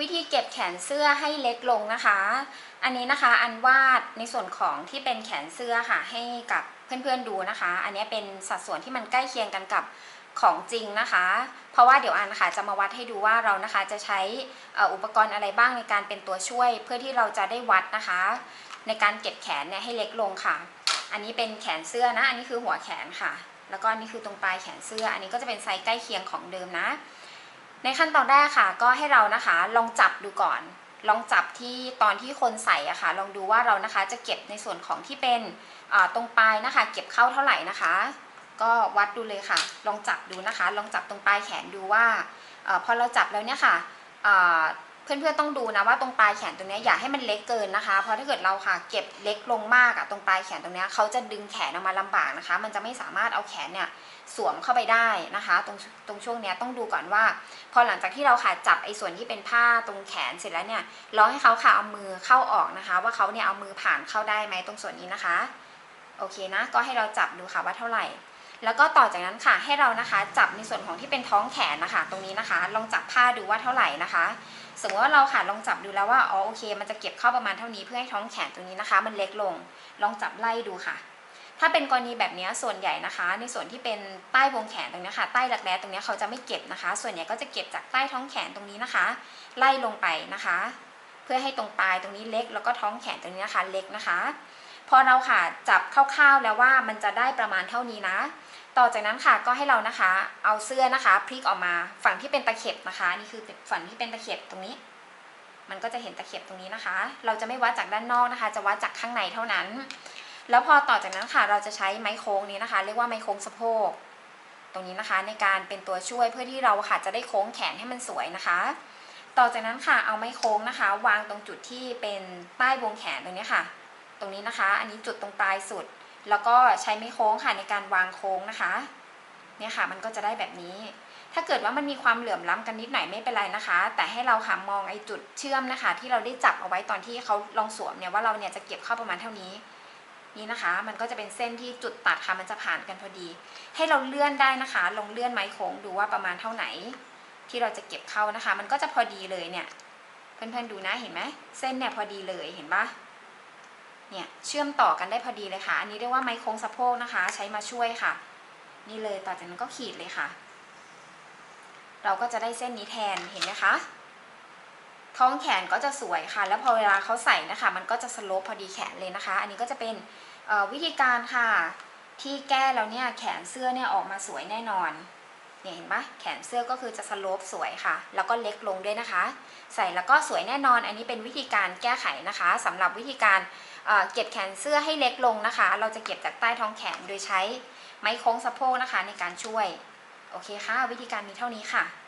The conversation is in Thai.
วิธีเก็บแขนเสื้อให้เล็กลงนะคะ อันนี้นะคะอันวาดในส่วนของที่เป็นแขนเสื้อค่ะให้กับเพื่อนๆดูนะคะ อันนี้เป็นสัดส่วนที่มันใกล้เคียงกันกับของจริงนะคะ เพราะว่าเดี๋ยวอันนะคะจะมาวัดให้ดูว่าเรานะคะจะใช้อ่ออุปกรณ์อะไรบ้างในการเป็นตัวช่วย เพื่อที่เราจะได้วัดนะคะ ในการเก็บแขนเนี่ยให้เล็กลงค่ะ อันนี้เป็นแขนเสื้อนะ อันนี้คือหัวแขนค่ะ แล้วก็อันนี้คือตรงปลายแขนเสื้อ อันนี้ก็จะเป็นไซส์ใกล้เคียงของเดิมนะ ในขั้นตอนแรกค่ะ ก็ให้เรานะคะลองจับดูก่อน ลองจับที่ตอนที่คนใส่อะค่ะ ลองดูว่าเรานะคะจะเก็บในส่วนของที่เป็นตรงปลายนะคะ เก็บเข้าเท่าไหร่นะคะ ก็วัดดูเลยค่ะ ลองจับดูนะคะ ลองจับตรงปลายแขนดูว่าอพอเราจับแล้วเนี่ยค่ะเพื่อนๆต้องดูนะว่าตรงปลายแขนตรงเนี้ยอย่าให้มันเล็กเกินนะคะ เพราะถ้าเกิดเราค่ะเก็บเล็กลงมากอะตรงปลายแขนตรงเนี้ยเขาจะดึงแขนออกมาลำบากนะคะ มันจะไม่สามารถเอาแขนเนี่ย สวมเข้าไปได้นะคะ ตรงตรงช่วงเนี้ยต้องดูก่อนว่า พอหลังจากที่เราค่ะจับไอ้ส่วนที่เป็นผ้าตรงแขนเสร็จแล้วเนี่ยลองให้เขาค่ะเอามือเข้าออกนะคะ ว่าเขาเนี่ยเอามือผ่านเข้าได้ไหมตรงส่วนนี้นะคะโอเคนะก็ให้เราจับดูค่ะว่าเท่าไหร่ แล้วก็ต่อจากนั้นค่ะให้เรานะคะ จับในส่วนของที่เป็นท้องแขนนะคะ ตรงนี้นะคะ ลองจับผ้าดูว่าเท่าไหร่นะคะ สมมติว่าเราค่ะลองจับดูแล้วว่าอ๋อโอเค มันจะเก็บเข้าประมาณเท่านี้เพื่อให้ท้องแขนตรงนี้นะคะ มันเล็กลง ลองจับไล่ดูค่ะ ถ้าเป็นกรณีแบบนี้ส่วนใหญ่นะคะ ในส่วนที่เป็นใต้วงแขนตรงนี้ค่ะ ใต้รักแร้ตรงนี้เขาจะไม่เก็บนะคะ ส่วนใหญ่ก็จะเก็บจากใต้ท้องแขนตรงนี้นะคะ ไล่ลงไปนะคะ เพื่อให้ตรงปลายตรงนี้เล็ก แล้วก็ท้องแขนตรงนี้นะคะ เล็กนะคะ พอเราค่ะจับคร่าวๆแล้วว่ามันจะได้ประมาณเท่านี้นะ ต่อจากนั้นค่ะก็ให้เรานะคะ เอาเสื้อนะคะพลิกออกมาฝั่งที่เป็นตะเข็บนะคะ นี่คือฝั่งที่เป็นตะเข็บตรงนี้ มันก็จะเห็นตะเข็บตรงนี้นะคะ เราจะไม่วัดจากด้านนอกนะคะ จะวัดจากข้างในเท่านั้น แล้วพอต่อจากนั้นค่ะเราจะใช้ไม้โค้งนี้นะคะ เรียกว่าไม้โค้งสะโพก ตรงนี้นะคะในการเป็นตัวช่วยเพื่อที่เราค่ะจะได้โค้งแขนให้มันสวยนะคะ ต่อจากนั้นค่ะเอาไม้โค้งนะคะ วางตรงจุดที่เป็นใต้วงแขนตรงนี้ค่ะ ตรงนี้นะคะ อันนี้จุดตรงปลายสุด แล้วก็ใช้ไม้โค้งค่ะในการวางโค้งนะคะเนี่ยค่ะมันก็จะได้แบบนี้ ถ้าเกิดว่ามันมีความเหลื่อมล้ำกันนิดหน่อยไม่เป็นไรนะคะ แต่ให้เราค่ะมองไอ้จุดเชื่อมนะคะ ที่เราได้จับเอาไว้ตอนที่เขาลองสวมเนี่ยว่าเราเนี่ยจะเก็บเข้าประมาณเท่านี้ นี่นะคะ มันก็จะเป็นเส้นที่จุดตัดค่ะมันจะผ่านกันพอดี ให้เราเลื่อนได้นะคะ ลงเลื่อนไม้โค้งดูว่าประมาณเท่าไหน ที่เราจะเก็บเข้านะคะ มันก็จะพอดีเลยเนี่ย เพื่อนๆดูนะเห็นไหมเส้นเนี่ยพอดีเลยเห็นปะเนี่ยเชื่อมต่อกันได้พอดีเลยค่ะ อันนี้เรียกว่าไม้โค้งสะโพกนะคะ ใช้มาช่วยค่ะ นี่เลยต่อจากนั้นก็ขีดเลยค่ะ เราก็จะได้เส้นนี้แทนเห็นไหมคะ ท้องแขนก็จะสวยค่ะ แล้วพอเวลาเขาใส่นะคะ มันก็จะสโลปพอดีแขนเลยนะคะ อันนี้ก็จะเป็นวิธีการค่ะ ที่แก้แล้วเนี่ยแขนเสื้อเนี่ยออกมาสวยแน่นอนเนี่ยเห็นปะแขนเสื้อก็คือจะสโลปสวยค่ะ แล้วก็เล็กลงด้วยนะคะ ใส่แล้วก็สวยแน่นอน อันนี้เป็นวิธีการแก้ไขนะคะสำหรับวิธีการเเก็บแขนเสื้อให้เล็กลงนะคะ เราจะเก็บจากใต้ท้องแขนโดยใช้ไม้โค้งสะโพกนะคะ ในการช่วย โอเคค่ะ วิธีการมีเท่านี้ค่ะ